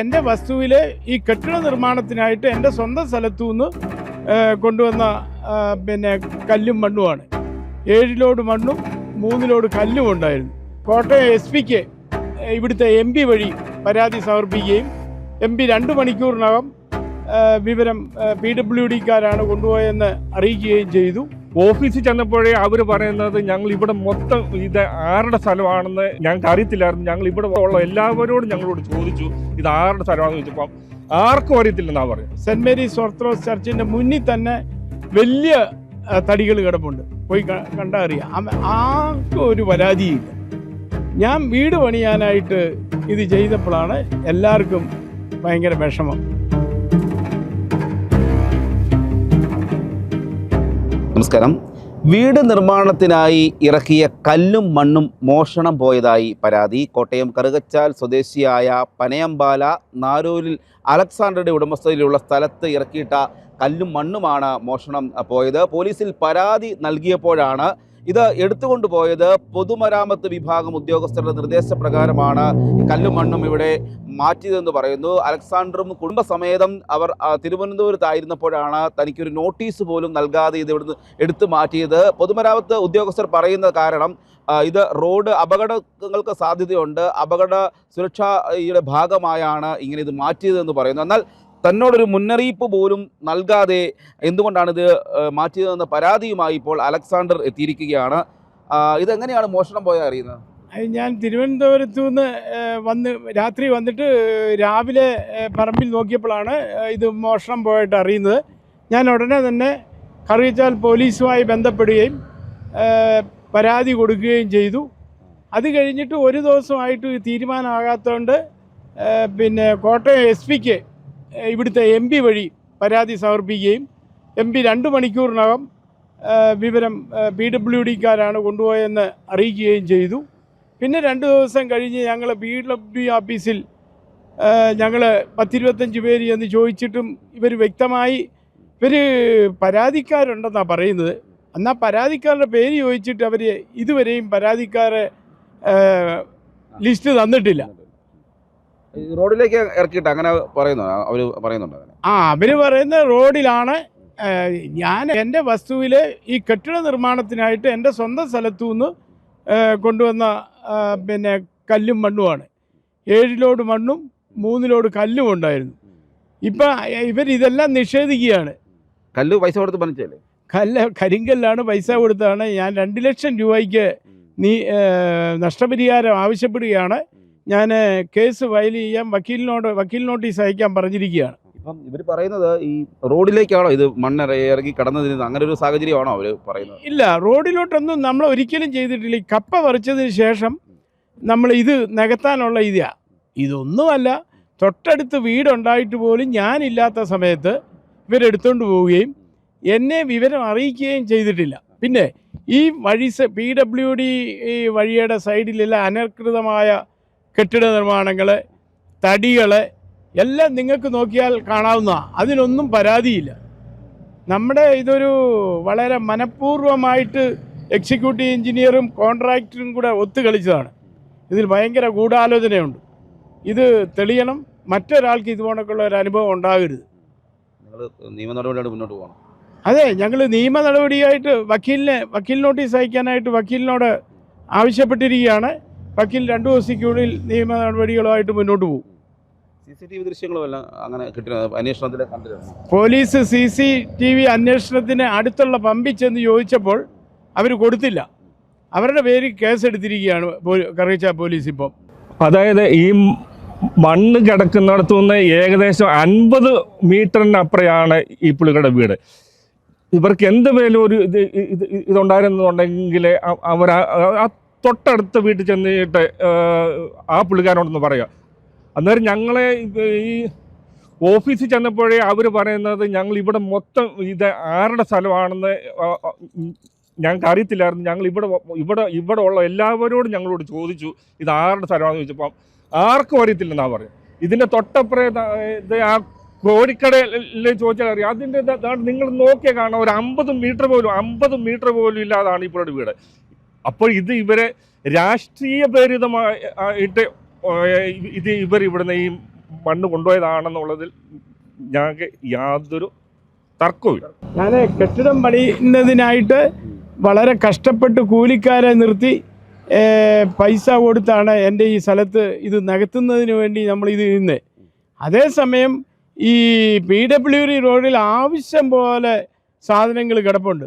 എന്റെ വസ്തുവിലെ ഈ കെട്ടിട നിർമ്മാണത്തിനായിട്ട് എന്റെ സ്വന്തം സ്ഥലത്തു നിന്ന് കൊണ്ടുവന്ന പിന്നെ കല്ലും മണ്ണുമാണ്. ഏഴ് ലോഡ് മണ്ണും മൂന്ന് ലോഡ് കല്ലും ഉണ്ടായിരുന്നു. കോട്ടയം എസ് പിക്ക് ഇവിടുത്തെ എം പി വഴി പരാതി സമർപ്പിക്കുകയും എം പി രണ്ട് മണിക്കൂറിനകം വിവരം പി ഡബ്ല്യു ഡിക്കാരാണ് കൊണ്ടുപോയെന്ന് അറിയിക്കുകയും ചെയ്തു. ഓഫീസിൽ ചെന്നപ്പോഴേ അവർ പറയുന്നത് ഞങ്ങൾ ഇവിടെ മൊത്തം ഇത് ആരുടെ സ്ഥലമാണെന്ന് ഞങ്ങൾക്ക് അറിയത്തില്ലായിരുന്നു. ഞങ്ങൾ ഇവിടെ ഉള്ള എല്ലാവരോടും ഞങ്ങളോട് ചോദിച്ചു ഇത് ആരുടെ സ്ഥലമാണെന്ന് ചോദിച്ചപ്പോൾ ആർക്കും അറിയത്തില്ലെന്നാ പറയുന്നത്. സെന്റ് മേരീസ് ഓർത്തഡോക്സ് ചർച്ചിന്റെ മുന്നിൽ തന്നെ വലിയ തടികൾ കിടപ്പുണ്ട്. പോയി കണ്ടാൽ കണ്ടാ അറിയാം ആർക്കും ഒരു പരാതിയില്ല. ഞാൻ വീട് പണിയാനായിട്ട് ഇത് ചെയ്തപ്പോഴാണ് എല്ലാവർക്കും ഭയങ്കര വിഷമം. നമസ്കാരം. വീട് നിർമ്മാണത്തിനായി ഇറക്കിയ കല്ലും മണ്ണും മോഷണം പോയതായി പരാതി. കോട്ടയം കറുകച്ചാൽ സ്വദേശിയായ പനയമ്പാല നാരൂരിൽ അലക്സാണ്ടറുടെ ഉടമസ്ഥതയിലുള്ള സ്ഥലത്ത് ഇറക്കിയിട്ട കല്ലും മണ്ണുമാണ് മോഷണം പോയത്. പോലീസിൽ പരാതി നൽകിയപ്പോഴാണ് ഇത് എടുത്തുകൊണ്ട് പോയത് പൊതുമരാമത്ത് വിഭാഗം ഉദ്യോഗസ്ഥരുടെ നിർദ്ദേശപ്രകാരമാണ്. കല്ലും മണ്ണും ഇവിടെ മാറ്റിയതെന്ന് പറയുന്നു. അലക്സാണ്ടറും കുടുംബസമേതം അവർ തിരുവനന്തപുരത്തായിരുന്നപ്പോഴാണ് തനിക്കൊരു നോട്ടീസ് പോലും നൽകാതെ ഇത് ഇവിടുന്ന് എടുത്തു മാറ്റിയത്. പൊതുമരാമത്ത് ഉദ്യോഗസ്ഥർ പറയുന്ന കാരണം ഇത് റോഡ് അപകടങ്ങൾക്ക് സാധ്യതയുണ്ട്. അപകട സുരക്ഷയുടെ ഭാഗമായാണ് ഇങ്ങനെ ഇത് മാറ്റിയതെന്ന് പറയുന്നു. എന്നാൽ തന്നോടൊരു മുന്നറിയിപ്പ് പോലും നൽകാതെ എന്തുകൊണ്ടാണിത് മാറ്റിയതെന്ന പരാതിയുമായി ഇപ്പോൾ അലക്സാണ്ടർ എത്തിയിരിക്കുകയാണ്. ഇതെങ്ങനെയാണ് മോഷണം പോയ അറിയുന്നത്? ഞാൻ തിരുവനന്തപുരത്തു നിന്ന് വന്ന് രാത്രി വന്നിട്ട് രാവിലെ പറമ്പിൽ നോക്കിയപ്പോഴാണ് ഇത് മോഷണം പോയിട്ട് അറിയുന്നത്. ഞാൻ ഉടനെ തന്നെ കറിയച്ചാൽ പോലീസുമായി ബന്ധപ്പെടുകയും പരാതി കൊടുക്കുകയും ചെയ്തു. അത് കഴിഞ്ഞിട്ട് ഒരു ദിവസമായിട്ട് തീരുമാനമാകാത്തതുകൊണ്ട് പിന്നെ കോട്ടയം എസ് പിക്ക് ഇവിടുത്തെ എം പി വഴി പരാതി സമർപ്പിക്കുകയും എം പി രണ്ട് മണിക്കൂറിനകം വിവരം പി ഡബ്ല്യു ഡിക്കാരാണ് കൊണ്ടുപോയെന്ന് അറിയിക്കുകയും ചെയ്തു. പിന്നെ രണ്ട് ദിവസം കഴിഞ്ഞ് ഞങ്ങൾ പി ഡബ്ല്യു ഓഫീസിൽ ഞങ്ങൾ പത്തിരുപത്തഞ്ച് പേര് എന്ന് ചോദിച്ചിട്ടും ഇവർ വ്യക്തമായി ഇവർ പരാതിക്കാരുണ്ടെന്നാണ് പറയുന്നത്. എന്നാൽ പരാതിക്കാരുടെ പേര് ചോദിച്ചിട്ട് അവർ ഇതുവരെയും പരാതിക്കാരെ ലിസ്റ്റ് തന്നിട്ടില്ല. റോഡിലേക്ക് ഇറക്കിയിട്ട് അങ്ങനെ പറയുന്നു? അവർ പറയുന്നുണ്ട് അങ്ങനെ? ആ അവർ പറയുന്ന റോഡിലാണ് ഞാൻ എന്റെ വസ്തുവിൽ ഈ കെട്ടിട നിർമ്മാണത്തിനായിട്ട് എന്റെ സ്വന്തം സ്ഥലത്തു നിന്ന് കൊണ്ടുവന്ന പിന്നെ കല്ലും മണ്ണുമാണ്. ഏഴ് ലോഡ് മണ്ണും മൂന്ന് ലോഡ് കല്ലും ഉണ്ടായിരുന്നു. ഇപ്പം ഇവരിതെല്ലാം നിഷേധിക്കുകയാണ്. കല്ല് പൈസ കൊടുത്ത് പണിച്ചല്ലേ കല്ല് കരിങ്കല്ലാണ് പൈസ കൊടുത്താണ് ഞാൻ രണ്ട് ലക്ഷം രൂപയ്ക്ക് നീ നഷ്ടപരിഹാരം ആവശ്യപ്പെടുകയാണ്. ഞാൻ കേസ് ഫയൽ ചെയ്യാൻ വക്കീലിനോട് വക്കീൽ നോട്ടീസ് അയക്കാൻ പറഞ്ഞിരിക്കുകയാണ്. ഇപ്പം ഇവർ പറയുന്നത് ഈ റോഡിലേക്കാണോ ഇത് മണ്ണ് ഇറങ്ങി കടന്നതിന് അങ്ങനെ ഒരു സാഹചര്യമാണോ അവർ പറയുന്നത്? ഇല്ല റോഡിലോട്ടൊന്നും നമ്മൾ ഒരിക്കലും ചെയ്തിട്ടില്ല. ഈ കപ്പ പറിച്ചതിന് ശേഷം നമ്മൾ ഇത് നികത്താനുള്ള ഇതാ ഇതൊന്നുമല്ല തൊട്ടടുത്ത് വീടുണ്ടായിട്ട് പോലും ഞാനില്ലാത്ത സമയത്ത് ഇവരെടുത്തുകൊണ്ട് പോവുകയും എന്നെ വിവരം അറിയിക്കുകയും ചെയ്തിട്ടില്ല. പിന്നെ ഈ വഴി പി ഡബ്ല്യു ഡി ഈ വഴിയുടെ സൈഡിലുള്ള അനധികൃതമായ കെട്ടിട നിർമ്മാണങ്ങൾ തടികൾ എല്ലാം നിങ്ങൾക്ക് നോക്കിയാൽ കാണാവുന്ന അതിനൊന്നും പരാതിയില്ല. നമ്മുടെ ഇതൊരു വളരെ മനഃപൂർവമായിട്ട് എക്സിക്യൂട്ടീവ് എഞ്ചിനീയറും കോൺട്രാക്ടറും കൂടെ ഒത്തുകളിച്ചതാണ്. ഇതിൽ ഭയങ്കര ഗൂഢാലോചനയുണ്ട്. ഇത് തെളിയണം. മറ്റൊരാൾക്ക് ഇതുപോലൊക്കെയുള്ള ഒരു അനുഭവം ഉണ്ടാകരുത്. നിയമ നടപടിയായിട്ട് മുന്നോട്ട് പോകണം. അതെ ഞങ്ങൾ നിയമ നടപടിയായിട്ട് വക്കീലിനെ വക്കീൽ നോട്ടീസ് അയക്കാനായിട്ട് വക്കീലിനോട് ആവശ്യപ്പെട്ടിരിക്കുകയാണ്. വക്കീൽ രണ്ടു ദിവസത്തിനുള്ളിൽ നിയമ നടപടികളുമായിട്ട് മുന്നോട്ട് പോകും. സി സി ടി വി ദൃശ്യങ്ങളും അങ്ങനെ കിട്ടുന്ന അന്വേഷണത്തിൽ കണ്ടിരുന്നു. Police C C T V അന്വേഷണത്തിന് അടുത്തുള്ള പമ്പിച്ചെന്ന് ചോദിച്ചപ്പോൾ അവർ കൊടുത്തില്ല. അവരുടെ പേരിൽ കേസെടുത്തിരിക്കുകയാണ് കറിയിച്ച പോലീസ് ഇപ്പം. അതായത് ഈ മണ്ണ് കിടക്കുന്നിടത്തു നിന്ന് ഏകദേശം അൻപത് മീറ്ററിനപ്പുറയാണ് ഈ പുള്ളികളുടെ വീട്. ഇവർക്ക് എന്ത് വേലും ഒരു ഇത് ഇത് ഇതുണ്ടായിരുന്നുണ്ടെങ്കിൽ അവർ തൊട്ടടുത്ത വീട്ടിൽ ചെന്നിട്ട് ആ പുള്ളിക്കാരോടൊന്ന് പറയുക അന്നേരം ഞങ്ങളെ ഈ ഓഫീസിൽ ചെന്നപ്പോഴേ അവർ പറയുന്നത് ഞങ്ങൾ ഇവിടെ മൊത്തം ഇത് ആരുടെ സ്ഥലമാണെന്ന് ഞങ്ങൾക്ക് അറിയത്തില്ലായിരുന്നു. ഞങ്ങൾ ഇവിടെ ഇവിടെ ഇവിടെ ഉള്ള എല്ലാവരോടും ഞങ്ങളോട് ചോദിച്ചു ഇത് ആരുടെ സ്ഥലമാണെന്ന് ചോദിച്ചപ്പോൾ ആർക്കും അറിയത്തില്ലെന്നാ പറയും ഇതിന്റെ തൊട്ടപ്പുറേ ഇത് ആ കോഴിക്കടയിൽ ചോദിച്ചാൽ അറിയാം. ദാ നിങ്ങൾ നോക്കിയാൽ കാണാം ഒരു അമ്പത് മീറ്റർ പോലും അമ്പത് മീറ്റർ പോലും ഇല്ലാതാണ് ഇപ്പോഴത്തെ വീട്. അപ്പോൾ ഇത് ഇവരെ രാഷ്ട്രീയ പ്രേരിതമായിട്ട് ഇത് ഇവർ ഇവിടുന്ന് ഈ മണ്ണ് കൊണ്ടുപോയതാണെന്നുള്ളതിൽ ഞങ്ങൾക്ക് യാതൊരു തർക്കവുമില്ല ഞാൻ കെട്ടിടം പണിയുന്നതിനായിട്ട് വളരെ കഷ്ടപ്പെട്ട് കൂലിക്കാരെ നിർത്തി പൈസ കൊടുത്താണ് എന്റെ ഈ സ്ഥലത്ത് ഇത് നികത്തുന്നതിന് വേണ്ടി നമ്മൾ ഇത് ഇന്ന് അതേസമയം ഈ പി ഡബ്ല്യു ഡി റോഡിൽ ആവശ്യം പോലെ സാധനങ്ങൾ കിടപ്പുണ്ട്.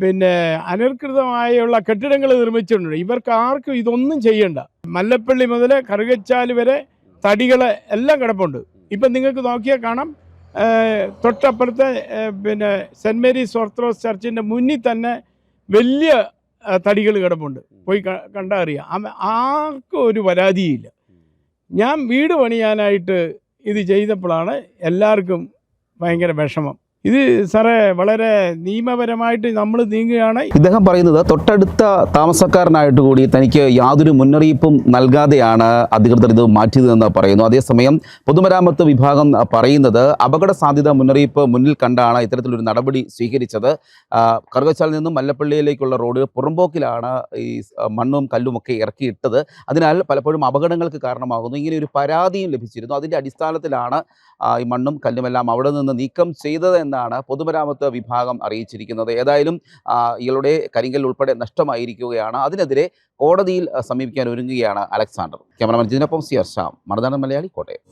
പിന്നെ അനധികൃതമായുള്ള കെട്ടിടങ്ങൾ നിർമ്മിച്ചിട്ടുണ്ട്. ഇവർക്ക് ആർക്കും ഇതൊന്നും ചെയ്യണ്ട. മല്ലപ്പള്ളി മുതൽ കറുകച്ചാൽ വരെ തടികൾ എല്ലാം കിടപ്പുണ്ട്. ഇപ്പം നിങ്ങൾക്ക് നോക്കിയാൽ കാണാം. തൊട്ടപ്പുറത്തെ പിന്നെ സെന്റ് മേരീസ് ഓർത്തഡോക്സ് ചർച്ചിന്റെ മുന്നിൽ തന്നെ വലിയ തടികൾ കിടപ്പുണ്ട്. പോയി കണ്ടാൽ അറിയാം ആർക്കും ഒരു പരാതിയില്ല. ഞാൻ വീട് പണിയാനായിട്ട് ഇത് ചെയ്തപ്പോഴാണ് എല്ലാവർക്കും ഭയങ്കര വിഷമം. ഇത് സാറേ വളരെ നിയമപരമായിട്ട് നമ്മൾ നീങ്ങുകയാണ്. ഇദ്ദേഹം പറയുന്നത് തൊട്ടടുത്ത താമസക്കാരനായിട്ട് കൂടി തനിക്ക് യാതൊരു മുന്നറിയിപ്പും നൽകാതെയാണ് അധികൃതർ ഇത് മാറ്റിയതെന്ന് പറയുന്നു. അതേസമയം പൊതുമരാമത്ത് വിഭാഗം പറയുന്നത് അപകട സാധ്യത മുന്നറിയിപ്പ് മുന്നിൽ കണ്ടാണ് ഇത്തരത്തിലൊരു നടപടി സ്വീകരിച്ചത്. കറുകച്ചാൽ നിന്നും മല്ലപ്പള്ളിയിലേക്കുള്ള റോഡ് പുറമ്പോക്കിലാണ് ഈ മണ്ണും കല്ലും ഒക്കെ ഇറക്കിയിട്ടത്. അതിനാൽ പലപ്പോഴും അപകടങ്ങൾക്ക് കാരണമാകുന്നു. ഇങ്ങനെ ഒരു പരാതിയും ലഭിച്ചിരുന്നു. അതിന്റെ അടിസ്ഥാനത്തിലാണ് ഈ മണ്ണും കല്ലുമെല്ലാം അവിടെ നിന്ന് നീക്കം ചെയ്തത് എന്നാണ് പൊതുമരാമത്ത് വിഭാഗം അറിയിച്ചിരിക്കുന്നത്. ഏതായാലും ഇയാളുടെ കരിങ്കൽ ഉൾപ്പെടെ നഷ്ടമായിരിക്കുകയാണ്. അതിനെതിരെ കോടതിയിൽ സമീപിക്കാൻ ഒരുങ്ങുകയാണ് അലക്സാണ്ടർ. ക്യാമറമാൻ ജിതിനൊപ്പം സി ശ്യാം. മറുനാടൻ മലയാളി കോട്ടയം.